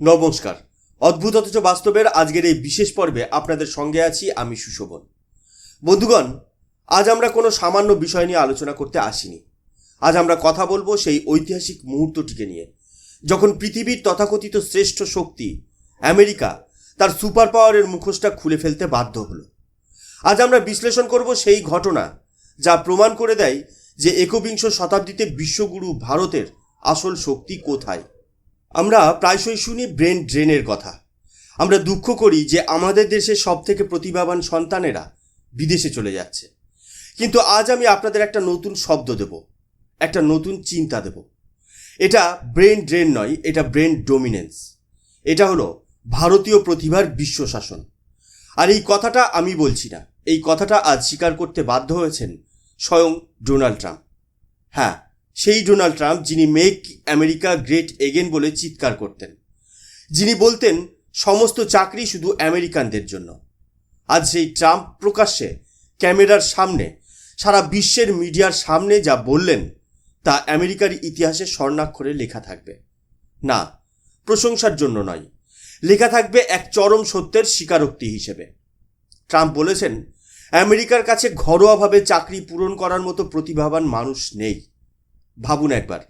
নমস্কার। অদ্ভুত অথচ বাস্তবের আজকের এই বিশেষ পর্বে আপনাদের সঙ্গে আছি আমি সুশোভন। বন্ধুগণ, আজ আমরা কোনো সামান্য বিষয় নিয়ে আলোচনা করতে আসিনি। আজ আমরা কথা বলব সেই ঐতিহাসিক মুহূর্তটিকে নিয়ে। যখন পৃথিবীর তথাকথিত শ্রেষ্ঠ শক্তি, আমেরিকা, তার সুপার পাওয়ারের মুখোশটা খুলে ফেলতে বাধ্য হলো। আজ আমরা বিশ্লেষণ করব সেই ঘটনা, যা প্রমাণ করে দেয় যে একবিংশ শতাব্দীতে বিশ্বগুরু ভারতের আসল শক্তি কোথায়। আমরা প্রায়শই শুনি ব্রেন ড্রেনের কথা। আমরা দুঃখ করি যে আমাদের দেশের সব থেকে প্রতিভাবান সন্তানেরা বিদেশে চলে যাচ্ছে। কিন্তু আজ আমি আপনাদের একটা নতুন শব্দ দেব, একটা নতুন চিন্তা দেব। এটা ব্রেন ড্রেন নয়, এটা ব্রেন ডোমিনেন্স। এটা হলো ভারতীয় প্রতিভার বিশ্ব শাসন। আর এই কথাটা আমি বলছি না, এই কথাটা আজ স্বীকার করতে বাধ্য হয়েছেন স্বয়ং ডোনাল্ড ট্রাম্প। হ্যাঁ সেই ডোনাল্ড ট্রাম্প যিনি মেক আমেরিকা গ্রেট এগেন বলে চিৎকার করতেন। যিনি বলতেন, সমস্ত চাকরি শুধু আমেরিকানদের জন্য। আজ সেই ট্রাম্প প্রকাশ্যে ক্যামেরার সামনে, সারা বিশ্বের মিডিয়ার সামনে যা বললেন, তা আমেরিকার ইতিহাসে স্বর্ণাক্ষরে লেখা থাকবে। না, প্রশংসার জন্য নয়, লেখা থাকবে এক চরম সত্যের স্বীকারোক্তি হিসেবে। ট্রাম্প বলেছেন, আমেরিকার কাছে ঘরোয়াভাবে চাকরি পূরণ করার মতো প্রতিভাবান মানুষ নেই। ভাবুন একবার।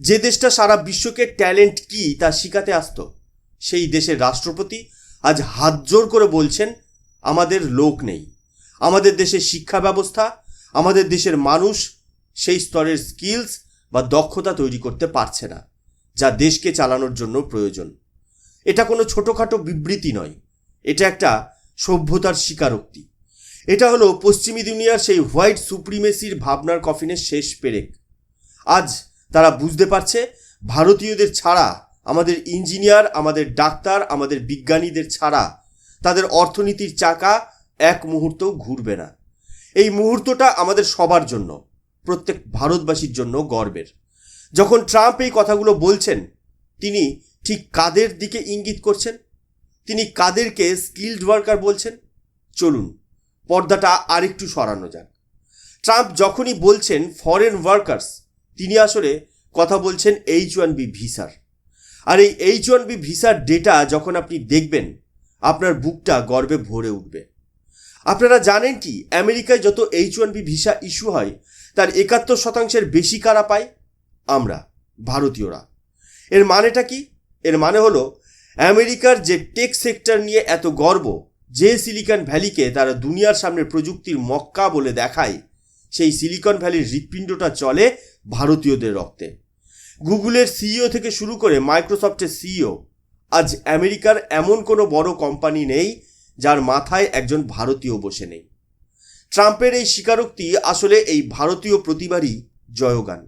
যে দেশটা সারা বিশ্বকে ট্যালেন্ট কি তা শিখাতে আসতো, সেই দেশের রাষ্ট্রপতি আজ হাত জোর করে বলছেন, আমাদের লোক নেই। আমাদের দেশের শিক্ষা ব্যবস্থা, আমাদের দেশের মানুষ সেই স্তরের স্কিলস বা দক্ষতা তৈরি করতে পারছে না, যা দেশকে চালানোর জন্য প্রয়োজন। এটা কোনো ছোটোখাটো বিবৃতি নয়। এটা একটা সভ্যতার স্বীকারোক্তি। এটা হলো পশ্চিমী দুনিয়ার সেই হোয়াইট সুপ্রিমেসির ভাবনার কফিনের শেষ পেরেক। আজ তারা বুঝতে পারছে, ভারতীয়দের ছাড়া, আমাদের ইঞ্জিনিয়ার, আমাদের ডাক্তার, আমাদের বিজ্ঞানীদের ছাড়া, তাদের অর্থনীতির চাকা এক মুহূর্তও ঘুরবে না। এই মুহূর্তটা আমাদের সবার জন্য, প্রত্যেক ভারতবাসীর জন্য গর্বের। যখন ট্রাম্প এই কথাগুলো বলছেন, তিনি ঠিক কাদের দিকে ইঙ্গিত করছেন? তিনি কাদেরকে স্কিল্ড ওয়ার্কার বলছেন? চলুন, পর্দাটা আরেকটু সরানো যাক। ট্রাম্প যখনই বলছেন, ফরেন ওয়ার্কার্স তিনি আসলে কথা বলছেন এইচ ওয়ান বি ভিসার। আর এই এইচ ওয়ান বি ভিসার ডেটা যখন আপনি দেখবেন, আপনার বুকটা গর্বে ভরে উঠবে। আপনারা জানেন কি, আমেরিকায় যত H one B visa issue হয়, তার একাত্তর শতাংশের বেশি কারা পায়? আমরা, ভারতীয়রা। এর মানেটা কি? এর মানে হলো, আমেরিকার যে টেক সেক্টর নিয়ে এত গর্ব, যে সিলিকন ভ্যালিকে তারা দুনিয়ার সামনে প্রযুক্তির মক্কা বলে দেখায় সেই সিলিকন ভ্যালির হৃৎপিণ্ডটা চলে ভারতীয়দের রক্তে। গুগলের সিইও থেকে শুরু করে মাইক্রোসফটের সিইও। আজ আমেরিকার এমন কোনো বড় কোম্পানি নেই যার মাথায় একজন ভারতীয় বসে নেই। ট্রাম্পের এই স্বীকারোক্তি আসলে এই ভারতীয় প্রতিবারই জয়গান।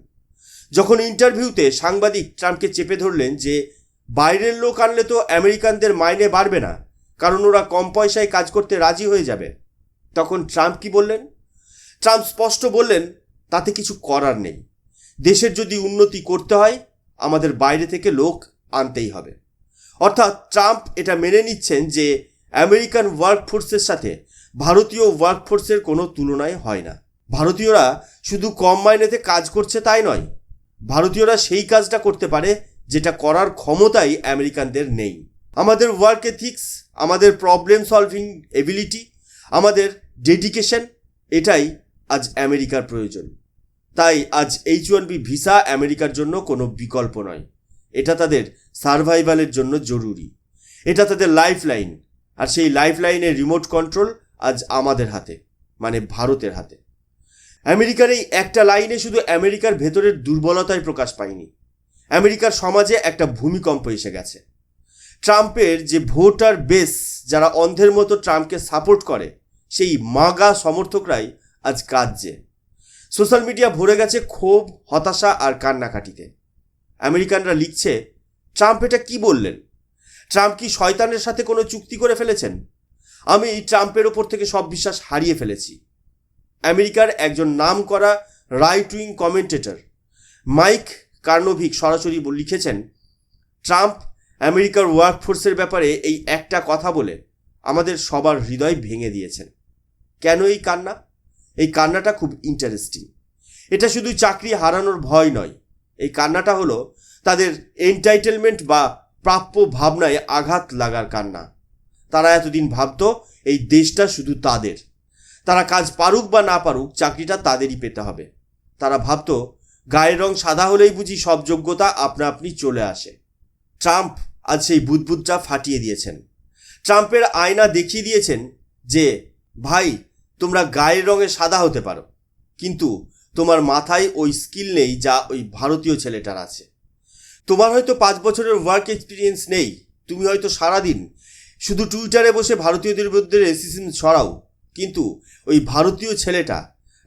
যখন ইন্টারভিউতে সাংবাদিক ট্রাম্পকে চেপে ধরলেন যে বাইরের লোক আনলে তো আমেরিকানদের মাইনে বাড়বে না, কারণ ওরা কম পয়সায় কাজ করতে রাজি হয়ে যাবে, তখন ট্রাম্প কি বললেন? ট্রাম্প স্পষ্ট বললেন, তাতে কিছু করার নেই। দেশের যদি উন্নতি করতে হয়, আমাদের বাইরে থেকে লোক আনতেই হবে। অর্থাৎ ট্রাম্প এটা মেনে নিচ্ছেন যে, আমেরিকান ওয়ার্কফোর্সের সাথে ভারতীয় ওয়ার্কফোর্সের কোনো তুলনায় হয় না। ভারতীয়রা শুধু কম মাইনেতে কাজ করছে তাই নয়, ভারতীয়রা সেই কাজটা করতে পারে যেটা করার ক্ষমতাই আমেরিকানদের নেই। আমাদের ওয়ার্ক এথিক্স, আমাদের প্রবলেম সলভিং এবিলিটি, আমাদের ডেডিকেশন, এটাই আজ আমেরিকার প্রয়োজন। তাই আজ এইচ ওয়ান বি ভিসা আমেরিকার জন্য কোনো বিকল্প নয়। এটা তাদের সার্ভাইভালের জন্য জরুরি। এটা তাদের লাইফ লাইন আর সেই লাইফ লাইনের রিমোট কন্ট্রোল আজ আমাদের হাতে মানে ভারতের হাতে। আমেরিকার এই একটা লাইনে শুধু আমেরিকার ভেতরের দুর্বলতাই প্রকাশ পায়নি। আমেরিকার সমাজে একটা ভূমিকম্প এসে গেছে। ট্রাম্পের যে ভোটার বেস যারা অন্ধের মতো ট্রাম্পকে সাপোর্ট করে, সেই মাগা সমর্থকরাই আজ কাঁদছে। সোশ্যাল মিডিয়া ভরে গেছে ক্ষোভ, হতাশা আর কান্নাকাটিতে। আমেরিকানরা লিখছে, ট্রাম্প এটা কি বললেন? ট্রাম্প কি শয়তানের সাথে কোনো চুক্তি করে ফেলেছেন? আমি ট্রাম্পের ওপর থেকে সব বিশ্বাস হারিয়ে ফেলেছি। আমেরিকার একজন নাম করা right wing commentator, Mike Cernovich সরাসরি লিখেছেন, ট্রাম্প আমেরিকার ওয়ার্কফোর্সের ব্যাপারে এই একটা কথা বলে আমাদের সবার হৃদয় ভেঙে দিয়েছেন। কেন এই কান্না? এই কান্নাটা খুব ইন্টারেস্টিং এটা শুধু চাকরি হারানোর ভয় নয়, এই কান্নাটা হলো তাদের এন্টাইটেলমেন্ট বা প্রাপ্য ভাবনায় আঘাত লাগার কান্না। তারা এতদিন ভাবতো এই দেশটা শুধু তাদের। তারা কাজ পারুক বা না পারুক, চাকরিটা তাদেরই পেতে হবে। তারা ভাবতো গায়ের রং সাদা হলেই বুঝি সব যোগ্যতা আপনা আপনি চলে আসে। ট্রাম্প আজ সেই বুদবুদটা ফাটিয়ে দিয়েছেন। ট্রাম্পের আয়না দেখিয়ে দিয়েছেন যে, ভাই তোমরা গায়ের রঙে সাদা হতে পারো, কিন্তু তোমার মাথায় ওই স্কিল নেই যা ওই ভারতীয় ছেলেটার আছে। তোমার হয়তো পাঁচ বছরের ওয়ার্ক এক্সপিরিয়েন্স নেই, তুমি হয়তো সারাদিন শুধু টুইটারে বসে ভারতীয়দের বিরুদ্ধে রেসিসিম ছড়াও, কিন্তু ওই ভারতীয় ছেলেটা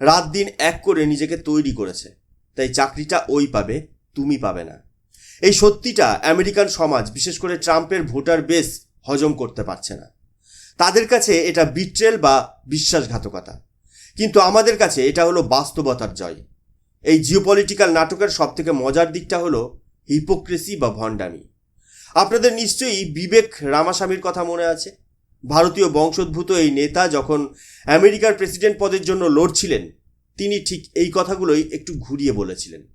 রাত দিন এক করে নিজেকে তৈরি করেছে, তাই চাকরিটা ওই পাবে, তুমি পাবে না। এই সত্যিটা আমেরিকান সমাজ, বিশেষ করে ট্রাম্পের ভোটার বেস, হজম করতে পারছে না। তাদের কাছে এটা বিট্রেল বা বিশ্বাসঘাতকতা। কিন্তু আমাদের কাছে এটা হলো বাস্তবতার জয়। এই জিওপলিটিক্যাল নাটকের সবথেকে মজার দিকটা হলো হিপোক্রেসি বা ভণ্ডামি। আপনাদের নিশ্চয়ই বিবেক রামাস্বামীর কথা মনে আছে। ভারতীয় বংশোদ্ভূত এই নেতা যখন আমেরিকার প্রেসিডেন্ট পদের জন্য লড়ছিলেন, তিনি ঠিক এই কথাগুলোই একটু ঘুরিয়ে বলেছিলেন।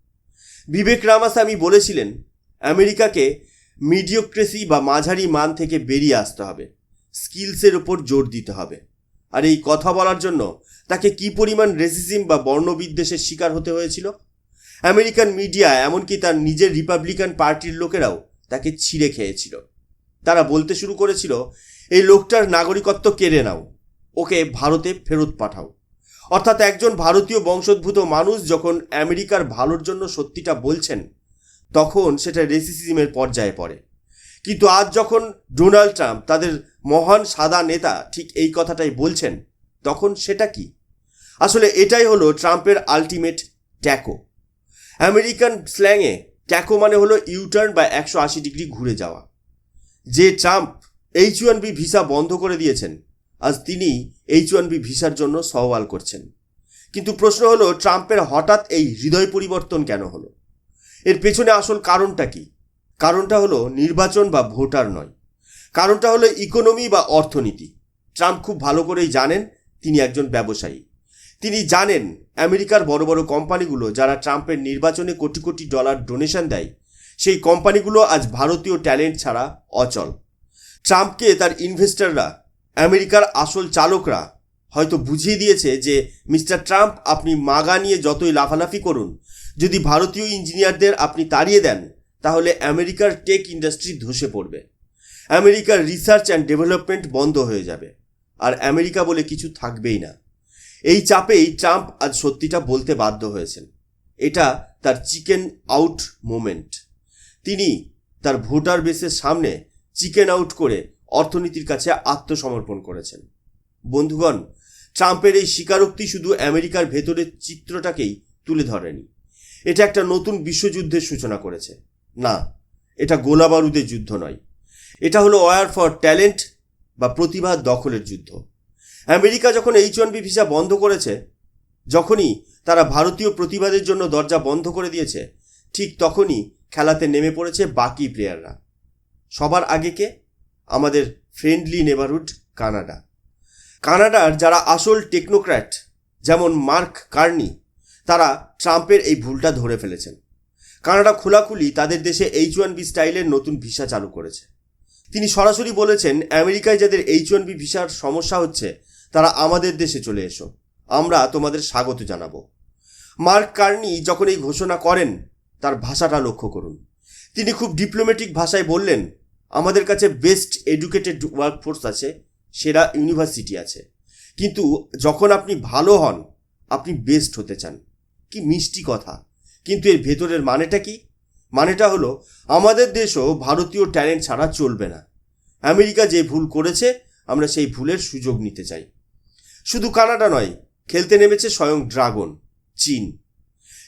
বিবেক রামাস্বামী বলেছিলেন, আমেরিকাকে মিডিওক্রেসি বা মাঝারি মান থেকে বেরিয়ে আসতে হবে। স্কিলসের উপর জোর দিতে হবে। আর এই কথা বলার জন্য তাকে কি পরিমাণ রেসিজম বা বর্ণবিদ্বেষের শিকার হতে হয়েছিল? আমেরিকান মিডিয়া এমনকি তার নিজের রিপাবলিকান পার্টির লোকেরাও তাকে ছিঁড়ে খেয়েছিল। তারা বলতে শুরু করেছিল, এই লোকটার নাগরিকত্ব কেড়ে নাও, ওকে ভারতে ফেরত পাঠাও। অর্থাৎ একজন ভারতীয় বংশোদ্ভূত মানুষ যখন আমেরিকার ভালোর জন্য সত্যিটা বলছেন, তখন সেটা রেসিসিজমের পর্যায়ে পড়ে। কিন্তু আজ যখন ডোনাল্ড ট্রাম্প তাদের মহান সাদা নেতা ঠিক এই কথাটাই বলছেন, তখন সেটা কি? আসলে এটাই হলো ট্রাম্পের আলটিমেট ট্যাকো। আমেরিকান স্ল্যাংয়ে ট্যাকো মানে হলো ইউটার্ন বা একশো আশি ডিগ্রি ঘুরে যাওয়া। যে Trump H one B visa বন্ধ করে দিয়েছেন, আজ তিনি এইচ ওয়ান বি ভিসার জন্য সওয়াল করছেন। কিন্তু প্রশ্ন হলো, ট্রাম্পের হঠাৎ এই হৃদয় পরিবর্তন কেন হলো? এর পেছনে আসল কারণটা কি? কারণটা হলো নির্বাচন বা ভোটার নয়। কারণটা হলো ইকোনমি বা অর্থনীতি। ট্রাম্প খুব ভালো করেই জানেন তিনি একজন ব্যবসায়ী। তিনি জানেন আমেরিকার বড় বড় কোম্পানিগুলো যারা ট্রাম্পের নির্বাচনে কোটি কোটি ডলার ডোনেশন দেয়, সেই কোম্পানিগুলো আজ ভারতীয় ট্যালেন্ট ছাড়া অচল। ট্রাম্পকে তার ইনভেস্টররা, আমেরিকার আসল চালকরা হয়তো বুঝিয়ে দিয়েছে যে, মিস্টার ট্রাম্প, আপনি মাগা নিয়ে যতই লাফালাফি করুন, যদি ভারতীয় ইঞ্জিনিয়ারদের আপনি তাড়িয়ে দেন, তাহলে আমেরিকার টেক ইন্ডাস্ট্রি ধসে পড়বে। আমেরিকার রিসার্চ অ্যান্ড ডেভেলপমেন্ট বন্ধ হয়ে যাবে। আর আমেরিকা বলে কিছু থাকবেই না। এই চাপেই ট্রাম্প আজ সত্যিটা বলতে বাধ্য হয়েছেন। এটা তার চিকেন আউট মোমেন্ট তিনি তার ভোটার বেসের সামনে চিকেন আউট করে অর্থনীতির কাছে আত্মসমর্পণ করেছেন। বন্ধুগণ, ট্রাম্পের এই স্বীকারোক্তি শুধু আমেরিকার ভেতরের চিত্রটাকেই তুলে ধরেনি। এটা একটা নতুন বিশ্বযুদ্ধের সূচনা করেছে। না, এটা গোলাবারুদের যুদ্ধ নয়। এটা হলো ওয়ার ফর ট্যালেন্ট বা প্রতিভা দখলের যুদ্ধ। আমেরিকা যখন এইচ ওয়ান বি ভিসা বন্ধ করেছে, যখনই তারা ভারতীয় প্রতিবাদের জন্য দরজা বন্ধ করে দিয়েছে, ঠিক তখনই খেলাতে নেমে পড়েছে বাকি প্লেয়াররা। সবার আগে কে? আমাদের ফ্রেন্ডলি নেবারহুড কানাডা। কানাডার যারা আসল টেকনোক্র্যাট, যেমন মার্ক কার্নি, তারা ট্রাম্পের এই ভুলটা ধরে ফেলেছেন। কানাডা খোলাখুলি তাদের দেশে এইচ ওয়ান বি স্টাইলের নতুন ভিসা চালু করেছে। তিনি সরাসরি বলেছেন, আমেরিকায় যাদের এইচ ওয়ান বি ভিসার সমস্যা হচ্ছে, তারা আমাদের দেশে চলে এসো। আমরা তোমাদের স্বাগত জানাব। মার্ক কার্নি যখন এই ঘোষণা করেন, তার ভাষাটা লক্ষ্য করুন। তিনি খুব ডিপ্লোম্যাটিক ভাষায় বললেন, আমাদের কাছে বেস্ট এডুকেটেড ওয়ার্কফোর্স আছে, সেরা ইউনিভার্সিটি আছে। কিন্তু যখন আপনি ভালো হন, আপনি বেস্ট হতে চান। কি মিষ্টি কথা। কিন্তু এর ভেতরের মানেটা কি? মানেটা হলো, আমাদের দেশও ভারতীয় ট্যালেন্ট ছাড়া চলবে না। আমেরিকা যে ভুল করেছে, আমরা সেই ভুলের সুযোগ নিতে চাই। শুধু কানাডা নয়, খেলতে নেমেছে স্বয়ং ড্রাগন, চীন।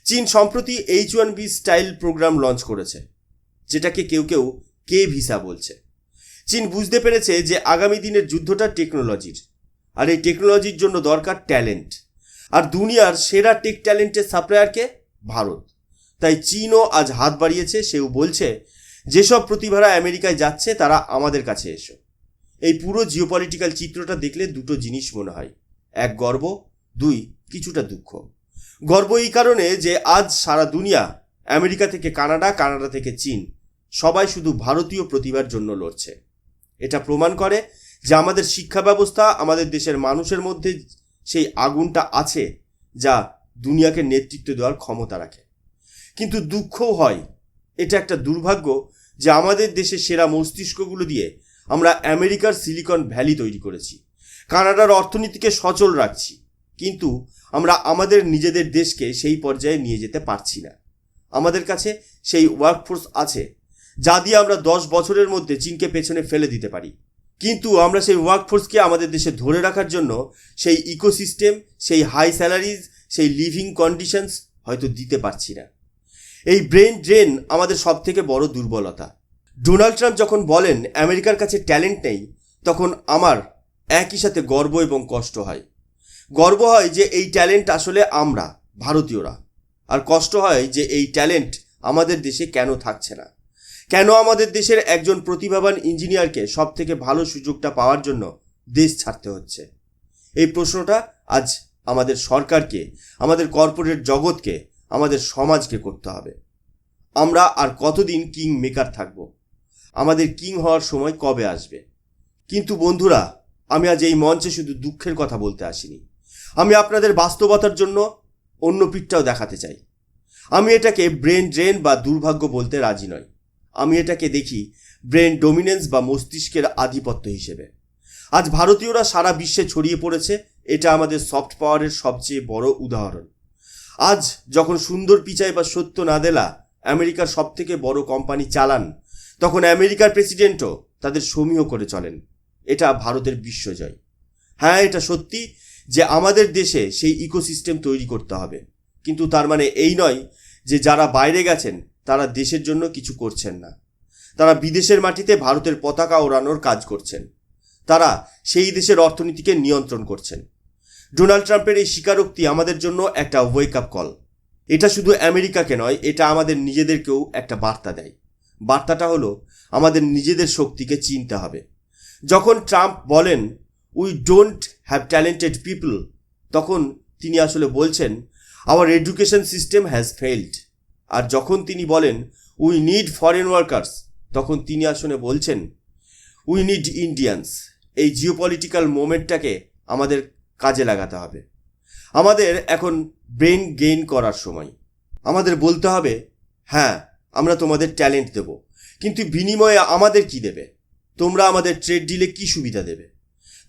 চীন সম্প্রতি H one B style program launch করেছে, যেটাকে কেউ কেউ কে ভিসা বলছে। চীন বুঝতে পেরেছে যে আগামী দিনের যুদ্ধটা টেকনোলজির, আর এই টেকনোলজির জন্য দরকার ট্যালেন্ট। আর দুনিয়ার সেরা টেক ট্যালেন্টের সাপ্লায়ারকে ভারত। তাই চীনও আজ হাত বাড়িয়েছে, সেও বলছে, যেসব প্রতিভারা আমেরিকায় যাচ্ছে, তারা আমাদের কাছে এসো। এই পুরো জিওপলিটিক্যাল চিত্রটা দেখলে দুটো জিনিস মনে হয়। এক, গর্ব, দুই, কিছুটা দুঃখ। গর্ব এই কারণে যে আজ সারা দুনিয়া আমেরিকা থেকে কানাডা কানাডা থেকে চীন, সবাই শুধু ভারতীয় প্রতিভার জন্য লড়ছে। এটা প্রমাণ করে যে আমাদের শিক্ষা ব্যবস্থা আমাদের দেশের মানুষের মধ্যে সেই আগুনটা আছে, যা দুনিয়াকে নেতৃত্ব দেওয়ার ক্ষমতা রাখে। কিন্তু দুঃখও হয়। এটা একটা দুর্ভাগ্য যে আমাদের দেশের সেরা মস্তিষ্কগুলো দিয়ে আমরা আমেরিকার সিলিকন ভ্যালি তৈরি করেছি। কানাডার অর্থনীতিকে সচল রাখছি, কিন্তু আমরা আমাদের নিজেদের দেশকে সেই পর্যায়ে নিয়ে যেতে পারছি না। আমাদের কাছে সেই ওয়ার্কফোর্স আছে, যা দিয়ে আমরা দশ বছরের মধ্যে চীনকে পেছনে ফেলে দিতে পারি। কিন্তু আমরা সেই ওয়ার্কফোর্সকে আমাদের দেশে ধরে রাখার জন্য সেই ইকোসিস্টেম সেই হাই স্যালারিজ সেই লিভিং কন্ডিশনস হয়তো দিতে পারছি না। এই ব্রেন ড্রেন আমাদের সব থেকে বড় দুর্বলতা। ডোনাল্ড ট্রাম্প যখন বলেন, আমেরিকার কাছে ট্যালেন্ট নেই, তখন আমার একই সাথে গর্ব এবং কষ্ট হয়। গর্ব হয় যে এই ট্যালেন্ট আসলে আমরা, ভারতীয়রা। আর কষ্ট হয় যে এই ট্যালেন্ট আমাদের দেশে কেন থাকছে না? কেন আমাদের দেশের একজন প্রতিভাবান ইঞ্জিনিয়ারকে সব থেকে ভালো সুযোগটা পাওয়ার জন্য দেশ ছাড়তে হচ্ছে? এই প্রশ্নটা আজ আমাদের সরকারকে, আমাদের কর্পোরেট জগৎকে আমাদের সমাজকে করতে হবে। আমরা আর কতদিন কিং মেকার থাকব? আমাদের কিং হওয়ার সময় কবে আসবে? কিন্তু বন্ধুরা, আমি আজ এই মঞ্চে শুধু দুঃখের কথা বলতে আসিনি। আমি আপনাদের বাস্তবতার জন্য অন্য পিঠটাও দেখাতে চাই। আমি এটাকে ব্রেন ড্রেন বা দুর্ভাগ্য বলতে রাজি নয় আমি এটাকে দেখি ব্রেন ডোমিনেন্স বা মস্তিষ্কের আধিপত্য হিসেবে। আজ ভারতীয়রা সারা বিশ্বে ছড়িয়ে পড়েছে, এটা আমাদের সফট পাওয়ারের সবচেয়ে বড় উদাহরণ। আজ যখন সুন্দর পিচাই বা সত্য নাদেলা আমেরিকার সব থেকে বড় কোম্পানি চালান, তখন আমেরিকার প্রেসিডেন্টও তাদের সমীহ করে চলেন। এটা ভারতের বিশ্বজয় হ্যাঁ এটা সত্যি যে আমাদের দেশে সেই ইকোসিস্টেম তৈরি করতে হবে। কিন্তু তার মানে এই নয় যে যারা বাইরে গেছেন, তারা দেশের জন্য কিছু করছেন না। তারা বিদেশের মাটিতে ভারতের পতাকা ওড়ানোর কাজ করছেন। তারা সেই দেশের অর্থনীতিকে নিয়ন্ত্রণ করছেন। ডোনাল্ড ট্রাম্পের এই স্বীকারোক্তি আমাদের জন্য একটা ওয়েক আপ কল এটা শুধু আমেরিকাকে নয়, এটা আমাদের নিজেদেরকেও একটা বার্তা দেয়। বার্তাটা হলো, আমাদের নিজেদের শক্তিকে চিনতে হবে। যখন ট্রাম্প বলেন we don't have talented people তখন তিনি আসলে বলছেন our education system has failed আর যখন তিনি বলেন উই নিড ফরেন ওয়ার্কার্স তখন তিনি আসলে বলছেন উই নিড ইন্ডিয়ান্স এই জিওপলিটিক্যাল মোমেন্টটাকে আমাদের কাজে লাগাতে হবে। আমাদের এখন ব্রেন গেইন করার সময়। আমাদের বলতে হবে হ্যাঁ আমরা তোমাদের ট্যালেন্ট দেব। কিন্তু বিনিময়ে আমাদের কি দেবে? তোমরা আমাদের ট্রেড ডিলে কি সুবিধা দেবে?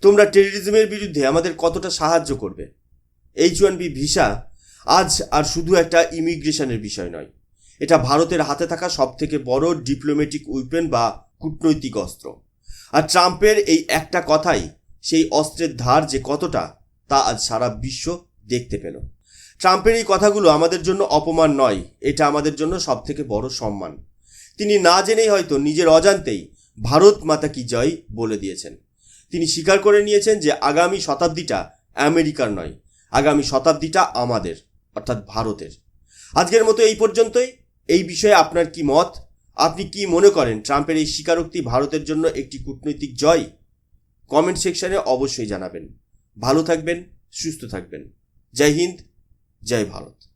তোমরা টেররিজমের বিরুদ্ধে আমাদের কতটা সাহায্য করবে? এইচ ওয়ান বি ভিসা আজ আর শুধু একটা ইমিগ্রেশনের বিষয় নয়। এটা ভারতের হাতে থাকা সব থেকে বড় ডিপ্লোম্যাটিক উইপেন বা কূটনৈতিক অস্ত্র। আর ট্রাম্পের এই একটা কথাই, সেই অস্ত্রের ধার যে কতটা তা আজ সারা বিশ্ব দেখতে পেল। ট্রাম্পের এই কথাগুলো আমাদের জন্য অপমান নয়, এটা আমাদের জন্য সব থেকে বড় সম্মান। তিনি না জেনেই হয়তো নিজের অজান্তেই ভারত মাতা কি জয় বলে দিয়েছেন। তিনি স্বীকার করে নিয়েছেন যে আগামী শতাব্দীটা আমেরিকার নয়, আগামী শতাব্দীটা আমাদের, অর্থাৎ ভারতের। আজকের মতো এই পর্যন্তই। এই বিষয়ে আপনার কি মত? আপনি কি মনে করেন ট্রাম্পের এই স্বীকারোক্তি ভারতের জন্য একটি কূটনৈতিক জয়? কমেন্ট সেকশনে অবশ্যই জানাবেন। ভালো থাকবেন সুস্থ থাকবেন। জয় হিন্দ জয় ভারত।